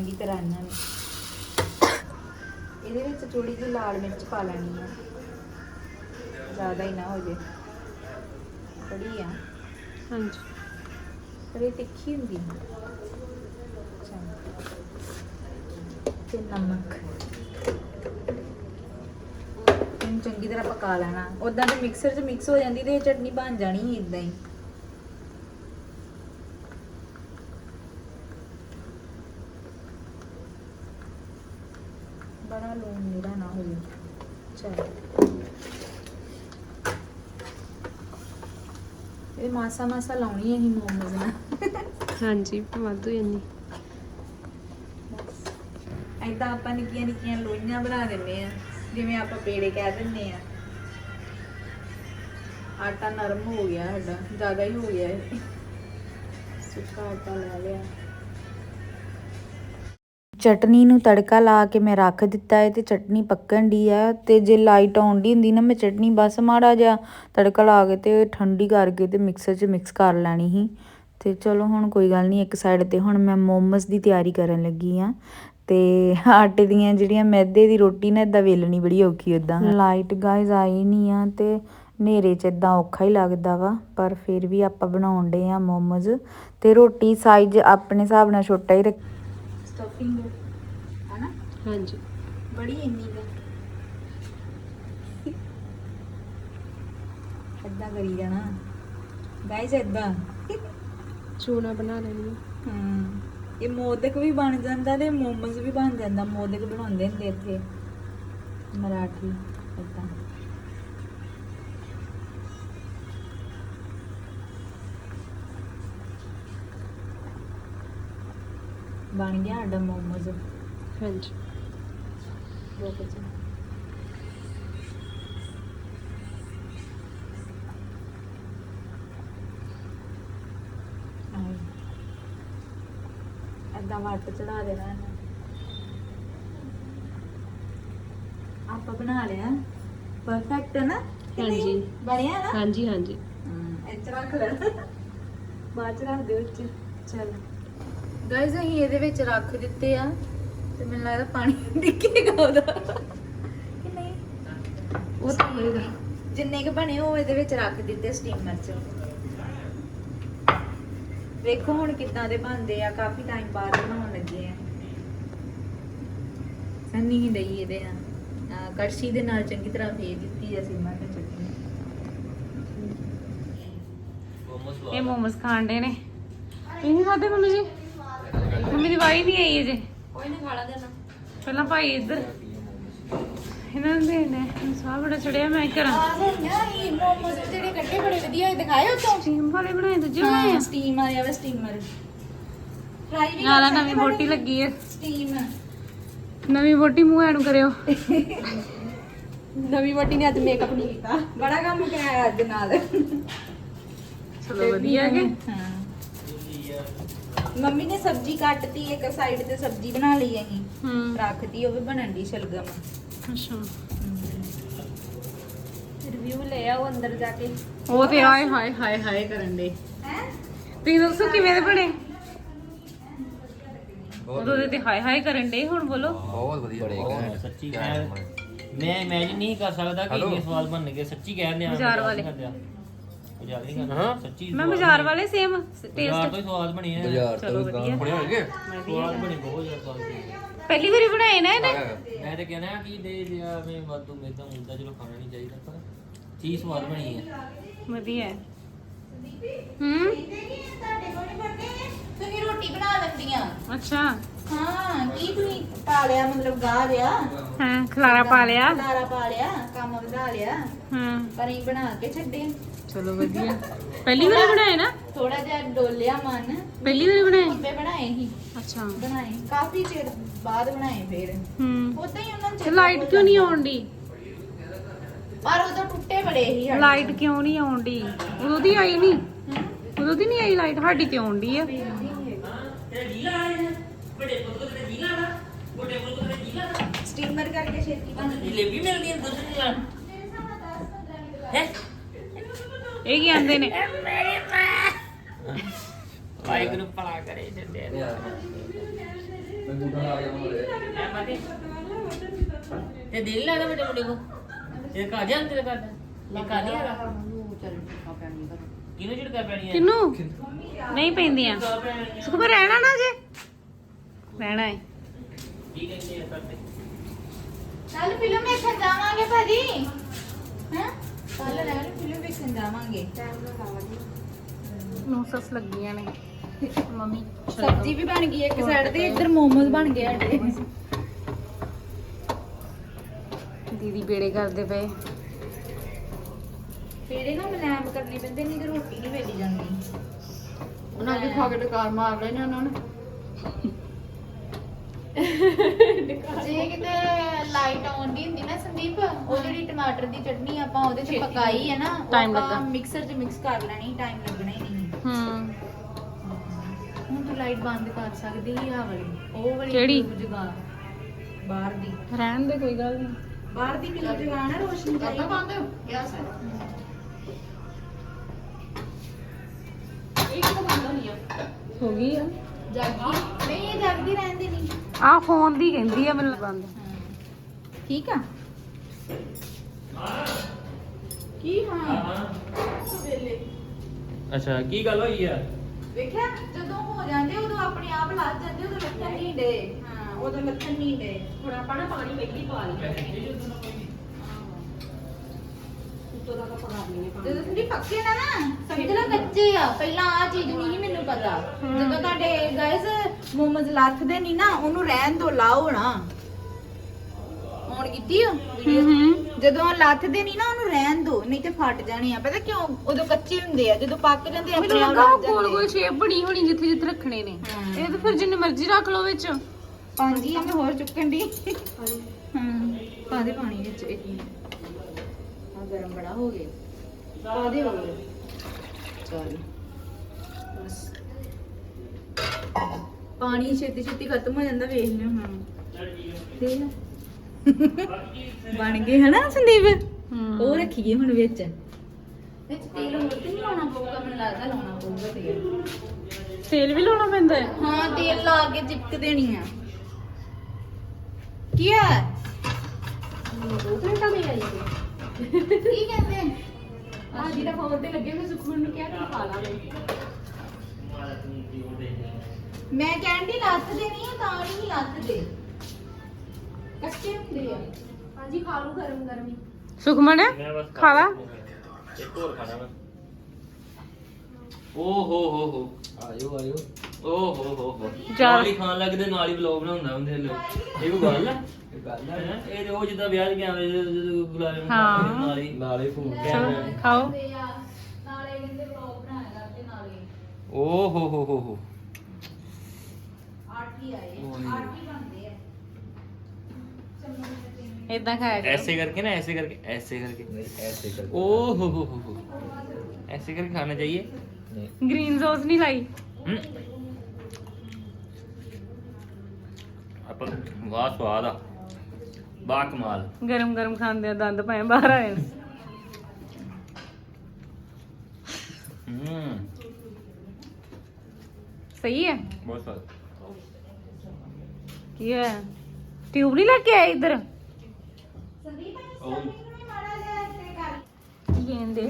ਚੰਗੀ ਤਰ੍ਹਾਂ ਇਹਨਾਂ ਨੂੰ। ਇਹਦੇ ਵਿੱਚ ਥੋੜੀ ਜਿਹੀ ਲਾਲ ਮਿਰਚ ਪਾ ਲੈਣੀ ਆ। ਜ਼ਿਆਦਾ ਹੀ ਨਾ ਹੋ ਜੇ। ਬੜੀ ਆ। ਹਾਂਜੀ। ਪਰ ਇਹ ਤਿੱਖੀ ਹੁੰਦੀ। ਤੇ ਨਮਕ। ਇਹਨੂੰ ਚੰਗੀ ਤਰ੍ਹਾਂ ਪਕਾ ਲੈਣਾ। ਉਦਾਂ ਤੇ ਮਿਕਸਰ 'ਚ ਮਿਕਸ ਹੋ ਜਾਂਦੀ ਤੇ ਇਹ ਚਟਨੀ ਬਣ ਜਾਣੀ ਇਦਾਂ ਹੀ। ਬੜਾ ਲੂਣ ਮੇਰਾ ਨਾ ਹੋਵੇ। ਚਲ। ਇਹ ਮਾਸਾ ਮਾਸਾ ਲਾਉਣੀ ਹੈ ਹੀ ਮੋਮੋਜ਼ ਨਾਲ। ਹਾਂਜੀ ਵਾਧੂ ਇੰਨੀ। ਐਦਾਂ ਆਪਾਂ ਨਿੱਕੀਆਂ ਨਿੱਕੀਆਂ ਲੋਈਆਂ ਬਣਾ ਦਿੰਨੇ ਆ ਜਿਵੇਂ ਆਪਾਂ ਪੇੜੇ ਕਹਿ ਦਿੰਨੇ ਆ। ਆਟਾ ਨਰਮ ਹੋ ਗਿਆ ਸਾਡਾ ਜ਼ਿਆਦਾ ਹੀ ਹੋ ਗਿਆ ਸੁੱਕਾ ਆਟਾ ਲੈ ਲਿਆ। ਚਟਨੀ ਨੂੰ ਤੜਕਾ ਲਾ ਕੇ ਮੈਂ ਰੱਖ ਦਿੱਤਾ ਹੈ ਤੇ ਚਟਨੀ ਪੱਕਣ ਦੀ ਆ ਤੇ ਜੇ ਲਾਈਟ ਆਉਣ ਹੁੰਦੀ ਨਾ ਮੈਂ ਚਟਨੀ ਬਸ ਮਾੜਾ ਜਿਹਾ ਤੜਕਾ ਲਾ ਕੇ ਤੇ ਠੰਡੀ ਕਰਕੇ ਤੇ ਮਿਕਸਰ 'ਚ ਮਿਕਸ ਕਰ ਲੈਣੀ ਸੀ। ਤੇ ਚਲੋ ਹੁਣ ਕੋਈ ਗੱਲ ਨਹੀਂ ਇੱਕ ਸਾਈਡ ਤੇ ਹੁਣ ਮੈਂ ਮੋਮੋਸ ਦੀ ਤਿਆਰੀ ਕਰਨ ਲੱਗੀ ਆ ਤੇ ਆਟੇ ਦੀਆਂ ਜਿਹੜੀਆਂ ਮੈਦੇ ਦੀ ਰੋਟੀ ਨਾ ਇਦਾਂ ਵੇਲਣੀ ਬੜੀ ਔਖੀ ਉਦਾਂ ਲਾਈਟ ਗਾਇਜ਼ ਆਈ ਨਹੀਂ ਆ ਤੇ ਹਨੇਰੇ 'ਚ ਇਦਾਂ ਔਖਾ ਹੀ ਲੱਗਦਾ ਵਾ, ਪਰ ਫਿਰ ਵੀ ਆਪਾਂ ਬਣਾਉਣ ਡੇ ਆ ਮੋਮੋਜ਼ ਤੇ ਰੋਟੀ ਸਾਈਜ਼ ਆਪਣੇ ਹਿਸਾਬ ਨਾਲ ਛੋਟਾ ਹੀ ਰੱਖ ਸਟਫਿੰਗ ਹਨਾ? ਹਾਂਜੀ। ਬੜੀ ਇੰਨੀ ਦਾ ਏਦਾਂ ਕਰੀ ਜਾਣਾ। ਗਾਇਸ ਏਦਾਂ। ਚੂਨਾ ਬਣਾ ਲੈਣੀ ਹੈ। ਇਹ ਮੋਦਕ ਵੀ ਬਣ ਜਾਂਦਾ ਤੇ ਮੋਮੋਸ ਵੀ ਬਣ ਜਾਂਦਾ। ਮੋਦਕ ਬਣਾਉਂਦੇ ਹੁੰਦੇ ਇੱਥੇ। ਮਰਾਠੀ ਏਦਾਂ। ਬਣ ਗਿਆ ਸਾਡਾ ਮੋਮੋਸ ਹਾਂਜੀ। ਰੁਕ ਜਾ ਏਦਾਂ ਵੱਟ ਚੜਾ ਦੇਣਾ ਇਹਨੂੰ ਆਪਾਂ ਬਣਾ ਲਿਆ। ਪਰਫੈਕਟ ਹੈ ਨਾ? ਹਾਂਜੀ। ਬਣਿਆ ਨਾ? ਹਾਂਜੀ ਹਾਂਜੀ। ਇੱਥੇ ਰੱਖ ਲੈ। ਬਾਅਦ ਚ ਰੱਖ ਦਿਓ ਇੱਥੇ ਚੱਲ। ਗਾਇਜ਼ ਅਸੀਂ ਇਹਦੇ ਵਿੱਚ ਰੱਖ ਦਿੱਤੇ ਆ ਤੇ ਮੈਨੂੰ ਲੱਗਦਾ ਪਾਣੀ ਡਿੱਗੇਗਾ ਉਹਦਾ। ਕਿ ਨਹੀਂ? ਉਹ ਤਾਂ ਹੋਏਗਾ। ਜਿੰਨੇ ਕੁ ਬਣੇ ਉਹ ਇਹਦੇ ਵਿੱਚ ਰੱਖ ਦਿੱਤੇ ਸਟੀਮਰ 'ਚ। ਵੇਖੋ ਹੁਣ ਕਿੱਦਾਂ ਦੇ ਬਣਦੇ ਆ ਕਾਫੀ ਟਾਈਮ ਬਾਅਦ ਬਣਾਉਣ ਲੱਗੇ ਆ। ਸੰਨੀ ਹੀ ਦਈ ਇਹਦੇ ਆ। ਕੜਛੀ ਦੇ ਨਾਲ ਚੰਗੀ ਤਰ੍ਹਾਂ ਫੇਰ ਦਿੱਤੀ ਆ ਸੀਮਾ ਤੇ ਚਟਨੀ। ਇਹ ਮੋਮੋਸ ਖਾਣ ਦੇ ਨੇ। ਇਹ ਨਹੀਂ ਖਾਦੇ ਮੰਮੀ ਜੀ? ਮੰਮੀ ਦੀ ਵਾਰੀ ਨਹੀਂ ਆਈ ਅਜੇ। ਕੋਈ ਨਾ ਖਾਲਾ ਦੇਣਾ। ਪਹਿਲਾਂ ਭਾਈ ਇੱਧਰ। ਇਹਨਾਂ ਨੂੰ ਦੇਣੇ ਸਾਹ ਬੜਾ ਚੜਿਆ ਮੈਂ ਕਰਾਂ ਇਹ ਮੋਮੋਸ ਜਿਹੜੇ ਕੱਟੇ ਬੜੇ ਵਧੀਆ ਹੋਏ ਦਿਖਾਏ ਉਤੋਂ ਸਟੀਮ ਵਾਲੇ ਬਣਾਏ ਦੂਜੇ ਬਣਾਏ ਆ? ਸਟੀਮ ਆਇਆ ਵਾ ਸਟੀਮਰ ਫਰਾਈ ਵੀ ਨਾਲਾ ਨਵੀਂ ਬੋਟੀ ਲੱਗੀ ਹੈ ਸਟੀਮ ਨਵੀਂ ਬੋਟੀ ਮੂੰਹ ਐਨੂੰ ਕਰਿਓ। ਨਵੀਂ ਵੋਟੀ ਨੇ ਅੱਜ ਮੇਕਅਪ ਨਹੀਂ ਕੀਤਾ। ਬੜਾ ਕੰਮ ਕਰਾਇਆ ਅੱਜ ਨਾਲ। ਚਲੋ ਵਧੀਆ ਹੈ ਹਾਂ। ਮੰਮੀ ਨੇ ਸਬਜ਼ੀ ਕੱਟਤੀ ਇੱਕ ਸਾਈਡ ਤੇ ਸਬਜ਼ੀ ਬਣਾ ਲਈ ਅਸੀਂ। ਹੂੰ। ਰੱਖਤੀ ਉਹ ਵੀ ਬਣਨ ਦੀ ਸ਼ਲਗਮ। ਅੱਛਾ। ਰਿਵਿਊ ਲੈ ਆਓ ਅੰਦਰ ਜਾ ਕੇ। ਉਹ ਤੇ ਹਾਏ ਹਾਏ ਹਾਏ ਹਾਏ ਕਰਨ ਦੇ। ਹੈ? ਤੁਸੀਂ ਦੱਸੋ ਕਿਵੇਂ ਦੇ ਬਣੇ? ਉਦੋਂ ਦੇ ਤੇ ਹਾਏ ਹਾਏ ਕਰਨ ਦੇ ਹੁਣ ਬੋਲੋ। ਬਹੁਤ ਵਧੀਆ। ਬਹੁਤ ਸੱਚੀ ਮੈਂ ਮੈਂ ਇਮੇਜਿਨ ਨਹੀਂ ਕਰ ਸਕਦਾ ਕਿ? ਇੰਨੇ ਸਵਾਲ ਬਣਨਗੇ ਸੱਚੀ ਕਹਿ ਰਿਹਾ ਬਾਜ਼ਾਰ ਵਾਲੇ। ਬਾਜ਼ਾਰ ਨਹੀਂ ਕਰਦਾ ਹਾਂ। ਸੱਚੀ ਮੈਂ ਬਾਜ਼ਾਰ। ਵਾਲੇ ਸੇਮ ਬਾਜ਼ਾਰ ਟੇਸਟ ਤੋਂ ਹੀ ਸਵਾਦ ਬਣੀ ਹੈ। ਬਾਜ਼ਾਰ ਚਲੋ ਤੋਂ। ਵਧੀਆ। ਬਣੇ ਹੋਣਗੇ? ਸਵਾਦ ਬਣੀ ਬਹੁਤ ਜ਼ਿਆਦਾ ਸਵਾਦ ਬਣੀ ਪਹਿਲੀ ਵਾਰੀ ਬਣਾਏ ਨਾ ਇਹਨੇ? ਮੈਂ ਤੇ ਕਹਿੰਦਾ ਕਿ ਦੇ ਦਿਆ ਮੈਂ ਵਾਧੂ ਮੇਦਾ ਮੁੰਡਾ ਚਲੋ ਖਾਣਾ ਨਹੀਂ ਚਾਹੀਦਾ ਪਰ ਚੀਜ਼ ਸਵਾਦ ਬਣੀ ਹੈ। ਵਧੀਆ। ਹੈ? ਹੂੰ? ਤੁਸੀਂ ਰੋਟੀ ਬਣਾ ਲੈਂਦੀਆਂ। ਅੱਛਾ। ਹਾਂ ਕੀ ਤੁਸੀਂ ਪਾ ਲਿਆ ਮਤਲਬ ਗਾ ਲਿਆ ਹਾਂ ਖਲਾਰਾ ਪਾ ਲਿਆ। ਖਲਾਰਾ ਪਾ ਲਿਆ ਕੰਮ ਵਧਾ ਲਿਆ। ਹਾਂ। ਪਰ ਅਸੀਂ ਬਣਾ ਕੇ ਛੱਡੇ। ਚਲੋ ਵਧੀਆ। ਪਹਿਲੀ ਵਾਰੀ ਬਣਾਏ ਨਾ? ਥੋੜਾ ਜਿਹਾ ਡੋਲਿਆ ਮਨ। ਪਹਿਲੀ ਵਾਰੀ ਬਣਾਏ ਅੱਬੇ ਬਣਾਏ ਸੀ। ਅੱਛਾ। ਬਣਾਏ। ਕਾਫੀ ਚਿਰ ਬਾਅਦ ਬਣਾਏ ਫੇਰ। ਹੂੰ। ਉਦਾਂ ਹੀ ਉਹਨਾਂ ਨੂੰ ਤੇ ਚੇਤਾ ਲਾਈਟ ਕਿਉਂ ਨਹੀਂ। ਆਉਣ ਦੀ ਪਰ ਉਦੋਂ ਟੁੱਟੇ ਬੜੇ ਸੀ ਸਾਡੇ। ਲਾਈਟ ਕਿਉਂ ਨਹੀਂ ਆਉਣ ਦੀ ਉਦੋਂ ਦੀ ਆਈ ਨਹੀਂ? ਹਮ? ਉਦੋਂ ਦੀ ਨਹੀਂ ਆਈ ਲਾਈਟ? ਸਾਡੀ ਤੇ ਆਉਣ ਦੀ ਆ। ਸਟੀਮਰ ਕਰਕੇ ਛੇਤੀ ਬਣ ਜਲੇਬੀ ਮਿਲਦੀ ਹੈ ਦੁੱਧ ਦੀ ਨਾਲ ਹੈ? ਇਹ ਕੀ ਆਂਦੇ ਨੇ? ਵਾਹਿਗੁਰੂ ਭਲਾ ਕਰੇ ਜੰਦੇ ਤੇ ਦਿਲ ਲੱਗਦਾ ਬੜੇ ਮੁੰਡੇ ਕੋ ਇਹ ਕਾ ਜਾਂ ਤੇਰੇ ਘਰ ਇਹ ਕਾ ਨਹੀਂ ਹੈਗਾ? ਕਿਹਨੂੰ ਝਿੜਕਾ ਪੈਣੀ ਹੈ ਕਿਨੂੰ ਨਹੀਂ ਪੈਂਦੀਆਂ। ਸੁਖਬਰ ਰਹਿਣਾ ਨਾ ਜੇ। ਰਹਿਣਾ ਹੈ ਕੀ ਕਹਿੰਦੇ ਆ ਕਰਦੇ ਕੱਲ ਫਿਲਮ ਵੇਖਣ ਜਾਵਾਂਗੇ ਭਾਜੀ। ਰਹਿਣ ਫਿਲਮ ਵੇਖਣ ਜਾਵਾਂਗੇ ਨੂੰ ਸਸ ਲੱਗੀਆਂ ਨੇ। ਮੰਮੀ ਸਬਜ਼ੀ ਵੀ ਬਣ ਗਈ ਇੱਕ ਸਾਈਡ ਤੇ ਇੱਧਰ ਮੋਮੋਸ ਬਣ ਗਏ ਸਾਡੇ ਦੀਦੀ ਬੇੜੇ ਕਰਦੇ ਪਏ। ਫੇਰੇ ਨਾ ਮਲਾਮ ਕਰਨੇ ਪੈਂਦੇ ਨਹੀਂ ਤੇ ਰੋਟੀ ਨਹੀਂ ਵੇਲੀ ਜਾਂਦੀ। ਉਹਨਾਂ ਦੇ ਖਾ ਕੇ ਟਕਾਰ ਮਾਰ ਨੇ ਉਹਨਾਂ ਨੇ। ਜੇ ਕਿਤੇ ਲਾਈਟ ਆਉਂਦੀ ਹੁੰਦੀ ਨਾ ਸੰਦੀਪ ਉਹ ਜਿਹੜੀ ਟਮਾਟਰ ਦੀ ਚਟਨੀ ਆਪਾਂ ਉਹਦੇ ਚ ਪਕਾਈ ਹੈ ਨਾ ਉਹ Time ਆਪਾਂ ਲੱਗਾ। ਮਿਕਸਰ 'ਚ ਮਿਕਸ ਕਰ ਲੈਣੀ ਟਾਈਮ ਲੱਗਣਾ ਹੀ ਨਹੀਂ। ਹੂੰ। ਹੁਣ ਤੂੰ ਲਾਈਟ ਬੰਦ ਕਰ ਸਕਦੀ ਹੈ ਆ ਵਾਲੀ ਉਹ ਵਾਲੀ ਕਿਹੜੀ? ਟਿਊਬ ਜਗਾ। ਬਾਹਰ ਦੀ। ਰਹਿਣ ਦੇ ਕੋਈ ਗੱਲ ਨਹੀਂ। ਬਾਹਰ ਦੀ ਟਿਊਬ ਜਗਾ ਨਾ ਰੋਸ਼ਨੀ ਚਾਹੀਦੀ ਬੰਦ? ਹੋ ਗਈ ਆ। ਜਾਗੀ ਨਹੀਂ ਇਹ ਜਾਗਦੀ ਰਹਿੰਦੀ ਨਹੀਂ ਆ ਫੋਨ ਦੀ ਕਹਿੰਦੀ ਆ ਮੈਨੂੰ ਬੰਦ ਠੀਕ ਆ। ਕੀ ਹਾਂ? ਵੇਲੇ ਅੱਛਾ ਕੀ ਗੱਲ ਹੋਈ ਆ? ਵੇਖਿਆ ਜਦੋਂ ਹੋ ਜਾਂਦੇ ਉਦੋਂ ਆਪਣੇ ਆਪ ਲੱਗ ਜਾਂਦੇ ਉਦੋਂ ਲੱਥਣ ਨਹੀਂ ਡੇ ਹਾਂ ਉਦੋਂ ਲੱਥਣ ਨਹੀਂ ਡੇ ਹੁਣ ਆਪਾਂ ਨਾ ਪਾਣੀ ਪਹਿਲੀ ਪਾ ਜਦੋਂ ਤੁਸੀਂ ਪੱਕੇ ਨਾ ਨਾ ਸਮਝ ਲਓ ਕੱਚੇ ਆ। ਪਹਿਲਾਂ ਆ ਚੀਜ਼ ਨਹੀਂ ਸੀ ਮੈਨੂੰ ਪਤਾ। ਜਦੋਂ ਤੁਹਾਡੇ ਗਾਇਸ ਮੋਮੋਜ਼ ਲੱਥਦੇ ਨਹੀਂ ਨਾ ਉਹਨੂੰ ਰਹਿਣ ਦੋ ਲਾਓ ਨਾ। ਔਨ ਕੀਤੀ ਆ ਵੀਡੀਓ ਹੂੰ ਜਦੋਂ ਉਹ ਲੱਥਦੇ ਨਹੀਂ ਨਾ ਉਹਨੂੰ ਰਹਿਣ ਦੋ ਨਹੀਂ ਤੇ ਫਟ ਜਾਣੇ ਆ। ਪਤਾ ਕਿਉਂ? ਉਦੋਂ ਕੱਚੇ ਹੁੰਦੇ ਆ ਜਦੋਂ ਪੱਕ ਜਾਂਦੇ ਆ ਮੈਨੂੰ ਆਪਣੇ ਆਪ ਲੱਗਾ ਗੋਲ ਜਾਂਦੇ ਗੋਲ ਸ਼ੇਪ ਬਣੀ ਹੋਣੀ ਜਿੱਥੇ ਜਿੱਥੇ ਰੱਖਣੇ ਨੇ। ਹਾਂ। ਇਹ ਤਾਂ ਫਿਰ ਜਿੰਨੇ ਮਰਜ਼ੀ ਰੱਖ ਲਓ ਵਿੱਚ। ਪੰਜ ਹੀ ਆ ਮੈਂ ਹੋਰ ਚੁੱਕਣ ਦੀ। ਹਾਂ ਪਾ ਦੇ ਪਾਣੀ ਵਿੱਚ ਇੱਕ ਮਿੰਟ। ਆ ਗਰਮ ਬੜਾ ਹੋ ਗਿਆ। ਪਾ ਦੇ ਹੋਰ ਚਲ। ਬਸ। ਪਾਣੀ ਛੇਤੀ ਛੇਤੀ ਖਤਮ ਹੋ ਜਾਂਦਾ ਵੇਖ ਲਿਓ ਹਾਂ। [laughs] ਬਣ ਗਏ ਹਨਾ ਸੰਦੀਪ? ਉਹ ਰੱਖੀਏ ਹੁਣ ਵਿੱਚ। ਵਿੱਚ ਤੇਲ ਹੋਰ ਤੇ ਨਹੀਂ ਲਾਉਣਾ ਪਊਗਾ ਮੈਨੂੰ ਲੱਗਦਾ ਲਾਉਣਾ ਪਊਗਾ ਤੇਲ। ਤੇਲ ਵੀ ਲਾਉਣਾ ਪੈਂਦਾ ਹੈ? ਹਾਂ ਤੇਲ ਲਾ ਕੇ ਚਿਪਕ ਦੇਣੀ ਆ। ਕੀ ਹੈ ਦੋ ਘੰਟਾ ਦੇ ਆਈ ਕੀ ਕਹਿੰਦੇ ਆ ਜਿਹੜਾ ਫੋਨ ਤੇ ਲੱਗੇ ਮੈਂ ਸੁਖਮਨ ਨੂੰ ਕਿਹਾ ਤੂੰ ਖਾ ਲਾ ਮੈਂ ਕਹਿੰਦੀ ਲੱਤ ਦੇਣੀ ਆ ਤਾਂ ਨਹੀਂ ਲੱਤ ਦੇ। ਕੱਚੇ ਹੁੰਦੇ ਆ। ਹਾਂਜੀ ਖਾ ਲੂ ਗਰਮ ਗਰਮ ਹੀ। ਸੁਖਮਨ ਖਾ ਲਾ। ਇੱਕ ਹੋਰ ਖਾਣਾ ਮੈਂ। ਓ ਹੋ ਹੋ ਹੋ। ਆਇਓ ਆਇਓ। ਓ ਹੋ ਹੋ ਹੋ। ਨਾਲ ਹੀ ਖਾਣ ਲੱਗਦੇ ਨਾਲ ਹੀ ਵਲੌਗ ਬਣਾਉਂਦਾ ਹੁੰਦੇ ਲੋ ਇਹ ਕੋਈ ਗੱਲ ਇਹ ਵਿਆਹ ਕਰਕੇ ਨਾ ਕਰਕੇ ਖਾਣਾ ਚਾਹੀਏ? ਗ੍ਰੀਨ ਸੌਸ ਨਹੀਂ ਲਾਈ। ਆਪਾਂ ਵਾਹ ਸਵਾਦ ਆ। ਬਾ ਕਮਾਲ। ਗਰਮ ਗਰਮ ਖਾਂਦੇ ਦੰਦ ਭਾਵੇਂ ਬਾਹਰ ਆਏ ਹੂੰ। ਸਹੀ ਹੈ? ਬਹੁਤ ਸਵਾਦ। ਕੀ ਹੈ ਟਿਊਬ ਨਹੀਂ ਲੱਗ ਗਿਆ ਇੱਧਰ?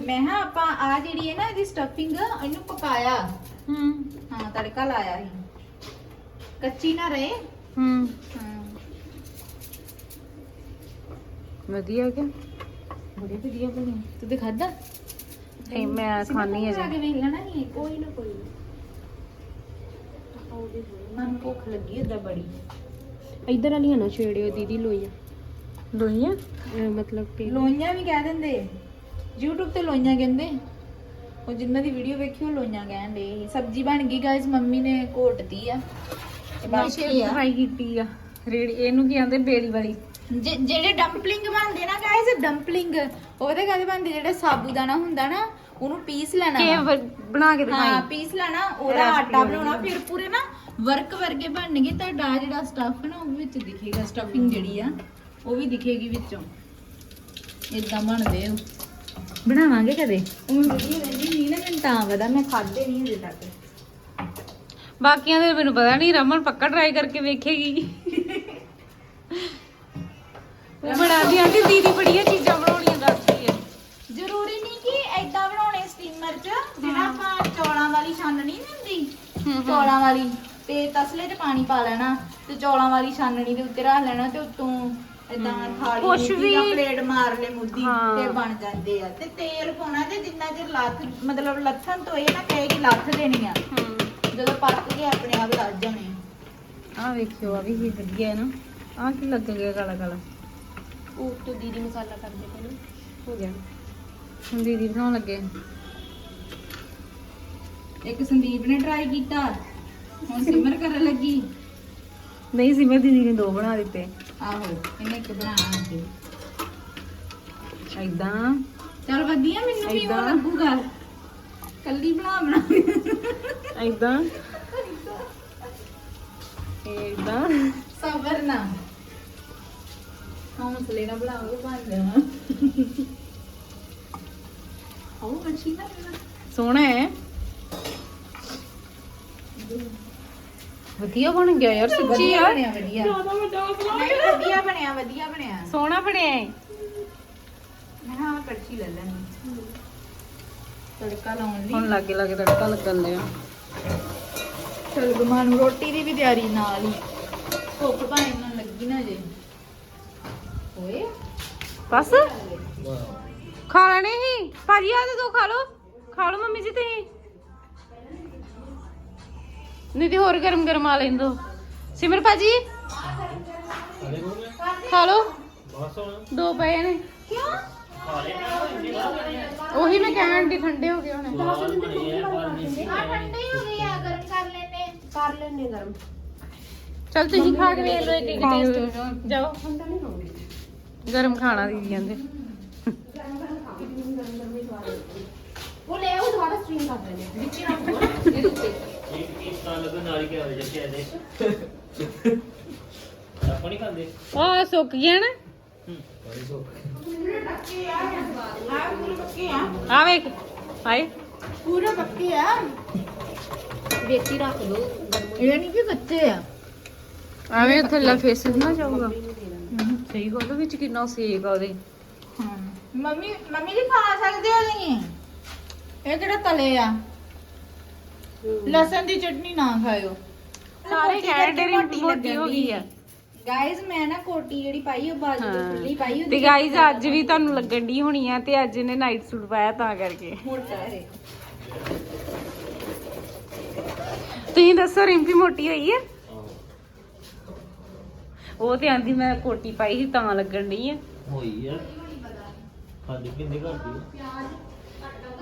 ਮੈਂ ਹਾਂ ਆਪਾਂ ਆ ਜਿਹੜੀ ਹੈ ਨਾ ਇਹਦੀ ਸਟਫਿੰਗ ਇਹਨੂੰ ਪਕਾਇਆ। ਹਾਂ। ਤੜਕਾ ਲਾਇਆ ਸੀ। ਕੱਚੀ ਨਾ ਰਹੇ। ਹਾਂ। ਵਧੀਆ ਕਿ ਬੜੀ ਵਧੀਆ ਬਣੀ। ਤੂੰ ਤੇ ਖਾਦਾ ਨਹੀਂ ਮੈਂ ਖਾਣੀ ਹੈ ਜਾ ਵੇਖ ਲੈਣਾ ਨਹੀਂ ਕੋਈ ਨਾ ਕੋਈ। ਮਨ ਭੁੱਖ ਲੱਗੀ ਏਦਾਂ ਬੜੀ। ਇੱਧਰ ਵਾਲੀਆਂ ਨਾ ਛੇੜਿਓ ਦੀਦੀ ਲੋਈਆਂ। ਲੋਈਆਂ? ਅਹ ਮਤਲਬ ਕਿ ਲੋਈਆਂ ਵੀ ਕਹਿ ਦਿੰਦੇ। YouTube ਤੇ ਲੋਈਆਂ ਕਹਿੰਦੇ। ਉਹ ਜਿੰਨਾਂ ਦੀ ਵੀਡੀਓ ਵੇਖੀ ਉਹ ਲੋਈਆਂ ਕਹਿਣ ਦੇ ਸਬਜ਼ੀ ਬਣ ਗਈ ਗਾਇਸ ਮੰਮੀ ਨੇ ਘੋਟਤੀ ਆ। ਤੇ ਬਾਕੀ ਫਰਾਈ ਕੀਤੀ ਆ। ਰੇੜੀ ਇਹਨੂੰ ਕੀ ਆਂਦੇ ਬੇੜੀ ਵਾਲੀ? ਜੇ- ਜਿਹੜੇ ਡੰਪਲਿੰਗ ਬਣਦੇ ਨਾ ਗਾਇਸ ਡੰਪਲਿੰਗ ਉਹਦੇ ਕਾਹਦੇ ਬਣਦੇ ਜਿਹੜੇ ਸਾਬੂਦਾਨਾ ਹੁੰਦਾ ਨਾ ਉਹਨੂੰ ਪੀਸ ਲੈਣਾ ਕੇ ਵਾ। ਬਣਾ ਕੇ ਹਾਂ ਦਿਖਾਈ ਪੀਸ ਲੈਣਾ ਉਹਦਾ Recipe ਆਟਾ ਬਣਾਉਣਾ। ਫਿਰ ਪੂਰੇ ਨਾ ਵਰਕ ਵਰਗੇ ਬਣਨਗੇ ਤੁਹਾਡਾ ਆਹ ਜਿਹੜਾ ਸਟਫ ਨਾ ਉਹ ਵੀ ਵਿੱਚ ਦਿਖੇਗਾ ਸਟਫਿੰਗ ਜਿਹੜੀ ਆ ਉਹ ਵੀ ਦਿਖੇਗੀ ਵਿੱਚੋਂ। ਇਦਾਂ ਬਣਦੇ ਉਹ ਬਣਾਵਾਂਗੇ ਕਦੇ? ਉਹ ਵਧੀਆ ਰਹਿੰਦੀ ਨਹੀਂ ਨਾ ਮੈਨੂੰ ਤਾਂ ਪਤਾ ਮੈਂ ਖਾਦੇ ਨਹੀਂ ਹਜੇ ਤੱਕ। ਬਾਕੀਆਂ ਦੇ ਮੈਨੂੰ ਪਤਾ ਨਹੀਂ ਰਮਨ ਪੱਕਾ ਟਰਾਈ ਕਰਕੇ ਵੇਖੇਗੀ। [laughs] ਉਹ ਬਣਾਦੀ ਆਂਟੀ ਦੀਦੀ ਬੜੀਆਂ ਚੀਜ਼ਾਂ ਬਣਾਉਣੀਆਂ ਦੱਸਦੀ ਹੈ ਜ਼ਰੂਰੀ ਨਹੀਂ ਕਿ ਐਦਾਂ ਬਣਾਉਣੇ ਸਟੀਮਰ 'ਚ ਜਿਹੜਾ ਆਪਾਂ ਚੌਲਾਂ ਵਾਲੀ ਛਾਨਣੀ ਨਹੀਂ ਹੁੰਦੀ। ਚੌਲਾਂ ਵਾਲੀ ਤੇ ਤਸਲੇ 'ਚ ਪਾਣੀ ਪਾ ਲੈਣਾ ਤੇ ਚੌਲਾਂ ਵਾਲੀ ਛਾਨਣੀ ਦੇ ਉੱਤੇ ਰੱਖ ਲੈਣਾ ਤੇ ਉੱਤੋਂ ਇਦਾਂ ਥਾਲੀ ਕੁਛ ਪਲੇਟ ਮਾਰ ਲੈ ਮੁੱਦੀ ਹਾਂ। ਤੇ ਬਣ ਜਾਂਦੇ ਆ। ਤੇ ਤੇਲ ਪਾਉਣਾ ਤੇ ਜਿੰਨਾ ਚਿਰ ਲੱਥ ਮਤਲਬ ਲੱਥਣ ਤੋਂ ਇਹ ਨਾ ਕਹੇ ਕਿ ਲੱਥ ਦੇਣੀ ਆ। ਜਦੋਂ ਪੱਕ ਕੇ ਆਪਣੇ ਆਪ ਲੱਥ ਜਾਣੇ ਆ। ਆ ਵੇਖਿਓ ਆ ਵੀ ਕੀ ਵਧੀਆ ਹੈ ਨਾ। ਆ ਕੀ ਲੱਗ ਗਿਆ ਕਾਲਾ ਕਾਲਾ ਉਹ ਤੋਂ ਦੀਦੀ ਮਸਾਲਾ ਕਰਦੇ ਪਏ ਨੇ। ਹੋ ਗਿਆ। ਹੁਣ ਦੀਦੀ ਬਣਾਉਣ ਲੱਗੇ ਇੱਕ ਸੰਦੀਪ ਨੇ ਟਰਾਈ ਕੀਤਾ। ਹੁਣ ਸਿਮਰ ਕਰਨ ਲੱਗੀ। ਨਹੀਂ ਸੀ ਮੈਂ ਦੀਦੀ ਨੇ ਦੋ ਬਣਾ ਦਿੱਤੇ। ਆਹੋ ਇਹਨੇ ਇੱਕ ਬਣਾਉਣਾ ਅੱਗੇ। ਐਦਾਂ ਚਲ ਵਧੀਆ ਮੈਨੂੰ ਵੀ ਉਹ ਏਦਾਂ। ਲੱਗੂਗਾ। ਕੱਲੀ ਬਣਾ ਬਣਾ। ਐਦਾਂ ਐਦਾਂ ਸਬਰ ਨਾ ਹੌਸਲੇ ਨਾਲ ਬਣਾਓਗੇ ਬਣ ਜਾਣਾ। ਉਹ ਅੱਛੀ ਨਾ ਬਣਾ ਸੋਹਣਾ ਹੈ। ਵਧੀਆ ਬਣ ਗਿਆ ਯਾਰ ਸੱਚੀ ਵਧੀਆ ਯਾਰ। ਬਣਿਆ ਵਧੀਆ। ਬਣਿਆ ਵਧੀਆ ਬਣਿਆ। ਸੋਹਣਾ ਬਣਿਆ ਹੈ ਮੈਂ ਹਾਂ ਕੜਛੀ ਲੈ ਲੈਣੀ ਤੜਕਾ ਲਾਉਣ ਲਈ। ਹੁਣ ਲਾਗੇ ਲਾਗੇ ਤੜਕਾ ਲੱਗਣ ਲਿਆ ਚਲ ਗੁਮਾਨ ਰੋਟੀ ਦੀ ਵੀ ਤਿਆਰੀ ਨਾਲ ਹੀ। ਭੁੱਖ ਭਾਵੇਂ ਨਾ ਲੱਗੀ ਨਾ ਜੇ। ਬਸ। ਖਾ ਹੀ ਭਾਜੀ ਆ ਦੋ ਖਾ ਲਓ। ਖਾ ਲਓ ਮੰਮੀ ਜੀ ਤੁਸੀਂ। ਨਹੀਂ ਤੇ ਹੋਰ ਗਰਮ ਗਰਮ ਆ ਲੈਂਦੋ ਸਿਮਰ ਭਾਜੀ। ਖਾ ਲਓ। ਬਸ ਹੁਣ ਦੋ ਪਏ ਨੇ। ਕਿਉਂ ਉਹੀ ਮੈਂ ਕਹਿਣ ਦੀ ਠੰਡੇ ਹੋ ਗਏ ਹੁਣ। ਠੰਡੇ ਹੋ ਗਏ ਆ ਗਰਮ ਕਰ ਲੈਨੇ ਕਰ ਲੈਨੇ ਗਰਮ। ਚਲ ਤੁਸੀਂ ਖਾ ਕੇ ਵੇਖ ਲਓ ਇੱਕ ਇੱਕ ਜਾਓ। ਗਰਮ ਖਾਣਾ ਦੀ ਜਾਂਦੇ ਉਹ ਲੈ ਉਹ ਦੁਬਾਰਾ ਸਟ੍ਰੀਮ ਕਰ ਦਿੰਦੇ ਆ। ਵਿੱਚੇ ਰੱਖ ਦੋ ਇਹ ਇਸ ਨਾਲ ਲੱਗਣ ਨਾਲ ਹੀ ਕਿਹਾ ਹੋਇਆ ਜੱਕੇ ਇਹਦੇ ਆਪਾਂ ਨਹੀਂ ਖਾਂਦੇ ਆ ਸੁੱਕ ਗਿਆ ਨਾ ਆਹ ਪੂਰੇ ਪੱਕੇ ਆ। ਵੇਖ ਹਾਏ ਪੂਰੇ ਪੱਕੇ ਆ ਵੇਚੀ ਥੱਲੇ ਫੇਸ ਸਹੀ ਗੱਲ ਵਿੱਚ ਕਿੰਨਾ ਸੇਕ ਆ ਉਹਦੇ। ਹਾਂ ਮੰਮੀ ਮੰਮੀ ਜੀ ਖਾ ਸਕਦੇ ਹੋ ਨਹੀਂ ਇਹ ਕਿਹੜਾ ਤਲੇ ਆ? ਲਸਣ ਦੀ ਚਟਨੀ ਨਾ ਖਾਇਓ। ਸਾਰੇ ਕੈਨੇਡਰੀ ਮੋਟੀ ਹੋ ਗਈ ਆ। ਗਾਇਜ਼ ਮੈਂ ਨਾ ਕੋਟੀ ਜਿਹੜੀ ਪਾਈ ਉਹ ਬਾਜੂ ਤੋਂ ਹਾਂ। ਖੁੱਲੀ ਪਾਈ ਤੇ ਗਾਈਜ਼ ਅੱਜ ਵੀ ਤੁਹਾਨੂੰ ਲੱਗਣ ਦੀ ਹੋਣੀ ਆ ਤੇ ਅੱਜ ਇਹਨੇ ਨਾਈਟ ਸੂਟ ਪਾਇਆ ਤਾਂ ਕਰਕੇ। ਮੋਟਾ ਹੈ ਤੁਸੀਂ ਦੱਸੋ ਰਿੰਪੀ ਮੋਟੀ ਹੋਈ ਆ? ਉਹ ਤੇ ਆਂਦੀ ਮੈਂ ਕੋਟੀ ਪਾਈ ਸੀ ਤਾਂ ਲੱਗਣ ਦੀ ਆ। ਹੋਈ ਆ। ਖਾਦੀ ਪਿੰਦੇ ਕਰਦੀ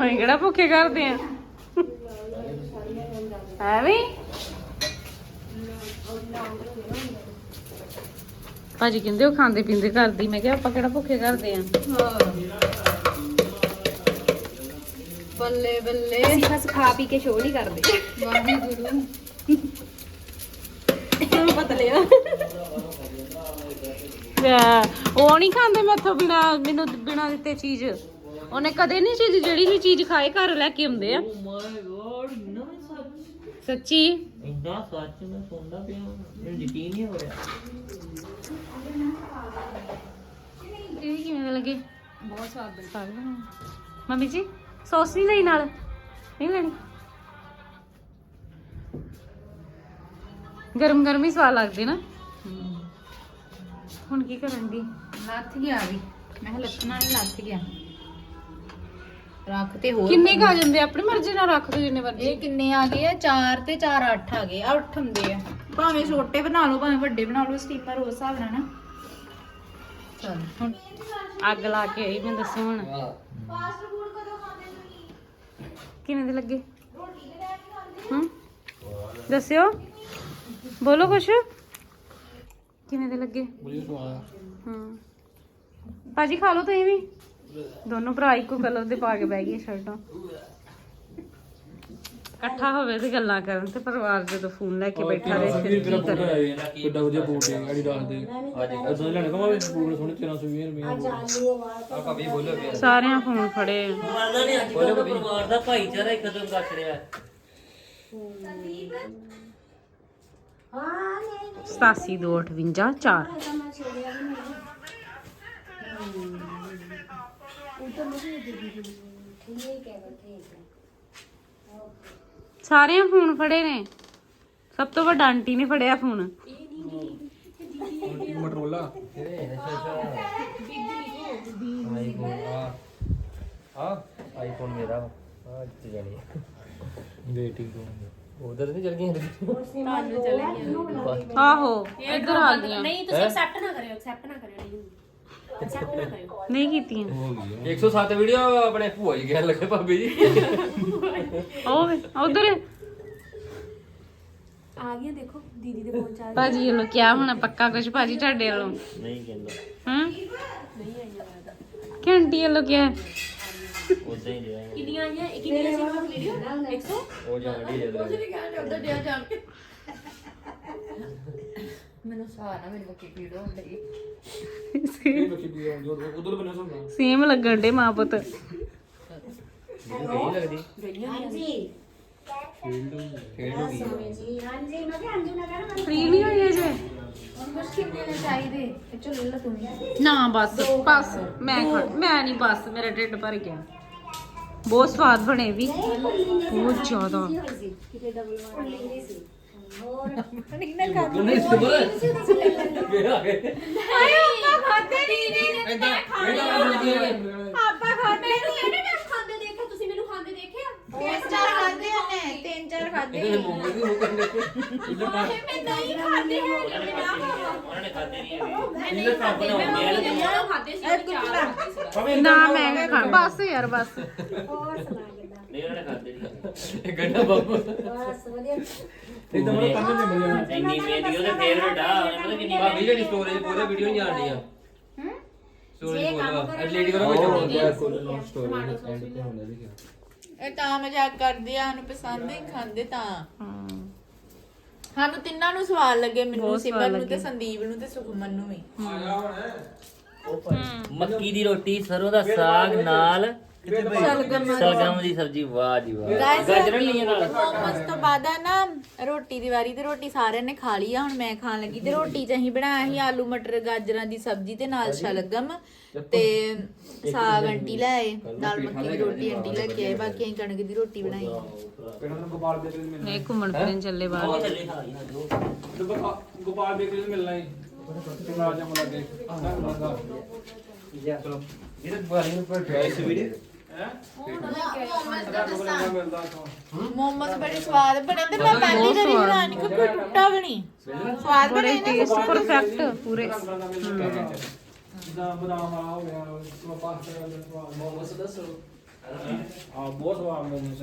ਅਸੀਂ ਕਿਹੜਾ ਭੁੱਖੇ ਕਰਦੇ ਆ? ਐਵੇਂ? ਭਾਜੀ ਕਹਿੰਦੇ ਉਹ ਖਾਂਦੇ ਪੀਂਦੇ ਕਰਦੀ ਮੈਂ ਕਿਹਾ ਆਪਾਂ ਕਿਹੜਾ ਭੁੱਖੇ ਕਰਦੇ ਆ? ਬੱਲੇ ਬੱਲੇ। ਅਸੀਂ ਬਸ ਖਾ ਪੀ ਕੇ ਸ਼ੋਅ ਨਹੀਂ ਕਰਦੇ। ਵਾਹਿਗੁਰੂ। ਪਤਲੇ ਆ ਲੈ, ਉਹ ਨਹੀਂ ਖਾਂਦੇ ਮੈਥੋਂ ਬਿਨਾ ਮੈਨੂੰ ਬਿਨਾ ਦਿੱਤੇ ਚੀਜ਼। ਉਹਨੇ ਕਦੇ ਨਹੀਂ ਚੀਜ਼ ਜਿਹੜੀ ਵੀ ਚੀਜ਼ ਖਾਏ ਘਰ ਲੈ ਕੇ ਆਉਂਦੇ ਆ। ਮਾਈ ਨਾ ਸੱਚ। ਸੱਚੀ? ਇੰਨਾ ਸੱਚ ਮੈਂ ਸੁਣਦਾ ਪਿਆ ਮੈਨੂੰ ਯਕੀਨ ਨਹੀਂ ਹੋ ਰਿਹਾ। ਇਹ ਕਿਵੇਂ ਦੇ ਲੱਗੇ? ਬਹੁਤ ਸਵਾਦ ਬਣੇ। ਮੰਮੀ ਜੀ ਸੌਸ ਨਹੀਂ ਲਈ ਨਾਲ? ਨਹੀਂ ਲੈਣੀ? ਗਰਮ ਗਰਮ ਹੀ ਸਵਾਦ ਲੱਗਦੇ ਨਾ। ਹੁਣ ਕੀ ਕਰਾਂਗੀ ਲੱਥ ਗਿਆ ਵੀ। ਮੈਂ ਕਿਹਾ ਲੱਥਣਾ ਨਹੀਂ ਲੱਥ ਗਿਆ। ਰੱਖ ਤੇ ਹੋਰ ਕਿੰਨੇ ਖਾ ਜਾਂਦੇ? ਆ? ਆਪਣੀ ਮਰਜ਼ੀ ਨਾਲ ਰੱਖ ਦੋ ਜਿੰਨੇ ਮਰਜ਼ੀ। ਇਹ ਕਿੰਨੇ ਆ ਗਏ ਆ? 4 ਤੇ 4 8 ਆ ਗਏ। ਆ 8 ਹੁੰਦੇ ਆ। ਭਾਵੇਂ ਛੋਟੇ ਬਣਾ ਲਓ ਭਾਵੇਂ ਵੱਡੇ ਬਣਾ ਲਓ ਸਟੀਮਰ ਉਸ ਹਿਸਾਬ ਨਾਲ ਨਾ। ਚਲ ਹੁਣ ਅੱਗ ਲਾ ਕੇ ਆਈ ਮੈਂ ਦੱਸੋ ਹੁਣ। ਕਿੰਨੇ ਦੇ ਲੱਗੇ? ਹੂੰ। ਦੱਸਿਓ। ਬੋਲੋ ਕੁਛ। ਕਿਵੇਂ ਦੇ ਲੱਗੇ? ਬੜੀ ਸਵਾਦ ਆ। ਹੂੰ। ਭਾਜੀ ਖਾ ਲਓ ਤੁਸੀਂ ਵੀ। ਦੋਨੋਂ ਭਰਾ ਇੱਕੋ ਕਲਰ ਦੇ ਪਾ ਕੇ ਬਹਿ ਗਏ ਸ਼ਰਟਾਂ ਇਕੱਠਾ ਹੋਵੇ ਤੇ ਗੱਲਾਂ ਕਰਨ ਤੇ ਪਰਿਵਾਰ ਜਦੋਂ ਫੋਨ ਲੈ ਕੇ ਬੈਠਾ ਰਹੇ ਫਿਰ ਕੀ ਕਰੇ ਕਿੱਡਾ ਵਧੀਆ ਬੂਟ ਹੈ ਆੜੀ ਦੱਸ ਦੇ ਅਦੋਂ ਲੈਣ ਕਮਾ ਵੀ ਬੂਟ ਸੋਹਣੇ 1320 ਰੁਪਏ ਸਾਰਿਆਂ ਫੋਨ ਫੜੇ ਪਰਿਵਾਰ ਦਾ ਭਾਈਚਾਰਾ ਹੀ ਖਤਮ ਕਰ ਛੜਿਆ 47258 ਸਾਰਿਆਂ ਫੋਨ ਫੜੇ ਨੇ। ਸਭ ਤੋਂ ਵੱਡਾ ਆਂਟੀ ਨੇ ਫੜਿਆ ਫੋਨ। ਮਟਰੋਲਾ। ਇਹ ਅੱਛਾ ਆ ਆਈਫੋਨ ਮੇਰਾ ਆ ਜਿੱਤ ਜਾਣੀ ਦੇ ਠੀਕ ਚਲ ਗਈ ਆਹੋ ਇੱਧਰ ਆ ਗਈਆਂ ਨਹੀਂ ਤੁਸੀਂ ਐਕਸੈਪਟ ਨਾ ਕਰਿਓ ਐਕਸੈਪਟ ਨਾ ਕਰਿਓ ਨਹੀਂ ਐਕਸੈਪਟ ਨਾ ਕਰਿਓ ਨਹੀਂ ਕੀਤੀਆਂ 107 ਵੀਡੀਓ ਆਪਣੇ ਭੂਆ ਜੀ ਕਹਿਣ ਲੱਗੇ ਭਾਬੀ ਜੀ ਉਹ ਉਧਰ ਆ ਗਈਆਂ ਦੇਖੋ ਦੀਦੀ ਦੇ ਫੋਨ ਚ ਆ ਭਾਜੀ ਵੱਲੋਂ ਕਿਹਾ ਹੋਣਾ ਪੱਕਾ ਕੁਝ ਭਾਜੀ ਤੁਹਾਡੇ ਵੱਲੋਂ ਨਹੀਂ ਕਹਿੰਦਾ ਹਾਂ ਕਿ ਆਂਟੀ ਵੱਲੋਂ ਕਿਹਾ ਉਦਾਂ ਹੀ ਰਿਹਾ। ਕਿੰਨੀਆਂ ਆਈਆਂ? ਇਹ ਕਿੰਨੀਆਂ ਸੀ? ਵੀਡੀਓ 100 ਉਹ ਜਾਣੀ ਜਦ ਉਧਰ ਬਣਾ ਸੁਣਨਾ ਸੇਮ ਲੱਗਣ ਡੇ ਮਾਂ ਪੁੱਤ। ਨਹੀਂ ਲੱਗਦੀ। ਹਾਂਜੀ। ਹੋ ਗਈ। ਹਾਂਜੀ ਮੈਂ ਕਿਹਾ ਅੰਜੂ ਨਾ ਕਹਿਣਾ ਫ੍ਰੀ ਨਹੀਂ ਹੋਈ ਅਜੇ? ਕਿੰਨੇ ਨੇ ਚਾਹੀਦੇ? ਇਹ ਚੋ ਲੈ ਲਾ ਤੂੰ ਨਾ ਬਸ ਬਸ ਮੈਂ ਖਾ ਮੈਂ ਨਹੀਂ ਬਸ ਮੇਰਾ ਢਿੱਡ ਭਰ ਗਿਆ। ਬਹੁਤ ਸਵਾਦ ਬਣੇ ਵੀ। ਬਹੁਤ ਜ਼ਿਆਦਾ। ਕਿਤੇ ਡਬਲ ਵਾਰ [laughs] ਨਹੀਂ ਸੀ ਹੋਰ ਉਹਨੇ ਇਸਤੇਮਾਲ ਵੇ ਆ ਗਏ। ਖਾਦੇ ਨਹੀਂ ਨੇ ਇਦਾਂ ਇਦਾਂ ਆਪਾਂ ਖਾਦੇ ਨਹੀਂ। ਇਹਨੇ ਮੈਂ ਖਾਂਦੇ ਦੇਖਿਆ ਤੁਸੀਂ ਮੈਨੂੰ ਖਾਂਦੇ ਦੇਖਿਆ? ਤਿੰਨ ਚਾਰ ਖਾਦੇ ਨੇ ਤਿੰਨ ਚਾਰ ਖਾਦੇ ਇਹਦੇ ਮੂੰਹ ਦੇ ਹੋ ਮੈਂ ਨਹੀਂ ਖਾਂਦੇ ਹੈ ਉਹਨਾਂ ਨੇ ਖਾਦੇ ਨਹੀਂ ਹੈਗੇ। ਇਹਦੇ ਕੰਮ ਬਣਾਉਂਦੇ ਮੈਂ ਖਾਂਦੇ। ਸੀ ਚਾਰ ਖਾਂਦੇ ਸੀ। ਨਾ ਮੈਂ ਖਾ ਬਸ ਯਾਰ ਬਸ। ਹੋਰ ਸੁਣਾ ਕਿਦਾਂ? ਨਹੀਂ ਉਹਨਾਂ ਨੇ ਖਾਦੇ ਨਹੀਂ ਇਹ ਗੰਡਾ ਬਾਬੂ। ਬਸ ਵਧੀਆ। ਇਦਾਂ ਮਤਲਬ ਕੰਨ ਨਹੀਂ ਮਿਲਿਆ ਇੰਨੀ ਮੇਰੀ ਉਹਦੇ ਫੇਵਰਟ ਆ। ਉਹਨੇ ਪਤਾ ਕਿੰਨੀ ਭਾਬੀ ਜਿਹੜੀ ਸਟੋਰੇਜ ਪੂਰੇ ਵੀਡੀਓ ਨਹੀਂ ਆਣੀ ਆ। ਸਟੋਰੇਜ ਪੂਰਾ। ਐਡਿਟ ਕਰੋ ਵਿੱਚ ਸਟੋਰੇਜ ਐਂਡ ਤੇ ਹੁੰਦਾ ਜੀ ਇਹ ਤਾਂ ਮਜ਼ਾਕ ਕਰਦੇ ਆ ਸਾਨੂੰ ਪਸੰਦ ਨਹੀਂ ਖਾਂਦੇ ਤਾਂ। ਸਾਨੂੰ ਤਿੰਨਾਂ ਨੂੰ ਸਵਾਦ ਲੱਗੇ ਮੈਨੂੰ ਬਹੁਤ ਸਵਾਦ ਸਿਮਰ ਨੂੰ ਤੇ ਲੱਗੇ। ਸੰਦੀਪ ਨੂੰ ਤੇ ਸੁਖਮਨ ਨੂੰ ਵੀ। ਮੱਕੀ ਦੀ ਰੋਟੀ ਸਰੋਂ ਦਾ ਸਾਗ ਨਾਲ ਸਲਗਮ ਦੀ ਸਬਜ਼ੀ। ਵਾਹ ਜੀ ਵਾਹ। Guys, ਗਾਜਰਾਂ ਲਈਆਂ ਨਾਲ। ਮੋਮੋਸ ਤੋਂ ਬਾਅਦ ਆ ਨਾ ਰੋਟੀ ਦੀ ਵਾਰੀ ਤੇ ਰੋਟੀ ਸਾਰਿਆਂ ਨੇ ਖਾ ਲਈ ਆ ਹੁਣ ਮੈਂ ਖਾਣ ਲੱਗੀ ਤੇ ਰੋਟੀ ਚ ਅਸੀਂ ਬਣਾਇਆ ਸੀ ਆਲੂ ਮਟਰ ਗਾਜਰਾਂ ਦੀ ਸਬਜ਼ੀ ਤੇ ਨਾਲ ਸ਼ਲਗਮ ਤੇ ਸਾਗ ਆਂਟੀ ਲੈ ਆਏ ਨਾਲ ਮੱਕੀ ਦੀ ਰੋਟੀ ਆਂਟੀ ਲੈ ਕੇ ਆਏ ਬਾਕੀ ਅਸੀਂ ਕਣਕ ਦੀ ਰੋਟੀ ਬਣਾਈ ਇਹ ਘੁੰਮਣ ਫਿਰਨ ਚੱਲੇ ਬਾਹਰ। ਗੋਪਾਲ ਬੇਕਰੀ ਨੂੰ ਮਿਲਣਾ ਹੀ। ਰਾਜਾ ਮੁਲਾ ਕੇ ਚਲੋ ਇਹ ਤਾਂ ਬਾਰੀ ਨੂੰ ਪਰ ਡਰਾਈ ਵੀਡੀਓ ਮਿਲਦਾ ਤੋਂ ਮੋਮੋਸ ਬੜੇ ਸਵਾਦ ਬਣੇ ਤੇ ਮੈਂ ਪਹਿਲੀ ਵਾਰੀ ਬਣਾਣੀ ਕੋਈ ਟੁੱਟਾ ਵੀ ਨਹੀਂ। ਸਵਾਦ ਨੇ ਟੇਸਟ ਪਰਫੈਕਟ ਪੂਰੇ। ਜਿੱਦਾਂ ਬਦਾਮ ਵਾਲਾ ਹੋ। ਗਿਆ ਉਹ ਪਾਸਤਾ ਦਾ ਸਵਾਦ। ਮੋਮੋਸ ਦੱਸੋ। ਹਾਂ ਬਹੁਤ ਸਵਾਦ ਮੋਮੋਸ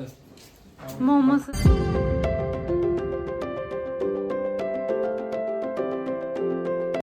ਮੋਮੋਸ।